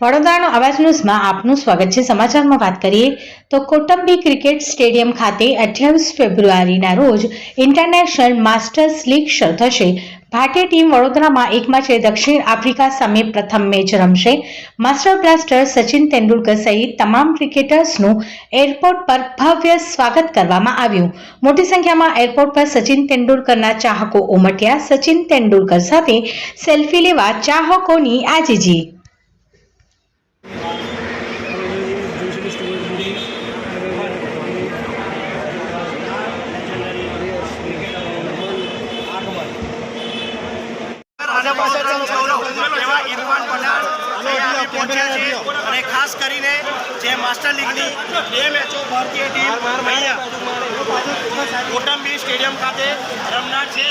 વડોદરાનો અવાજ ન્યૂઝમાં આપનું સ્વાગત છે. સમાચારમાં વાત કરીએ તો કોટંબી ક્રિકેટ સ્ટેડિયમ ખાતે અઠ્યાવીસ ફેબ્રુઆરીના રોજ ઇન્ટરનેશનલ માસ્ટર્સ લીગ થશે. ભારતીય ટીમ વડોદરામાં એક છે દક્ષિણ આફ્રિકા સામે પ્રથમ મેચ રમશે. માસ્ટર બ્લાસ્ટર સચિન તેંડુલકર સહિત તમામ ક્રિકેટર્સનું એરપોર્ટ પર ભવ્ય સ્વાગત કરવામાં આવ્યું. મોટી સંખ્યામાં એરપોર્ટ પર સચિન તેંડુલકરના ચાહકો ઉમટ્યા. સચિન તેંડુલકર સાથે સેલ્ફી લેવા ચાહકોની આજીજી અને ખાસ કરીને જે માસ્ટર લીગની બે મેચો સ્ટેડિયમ ખાતે રમનાર છે.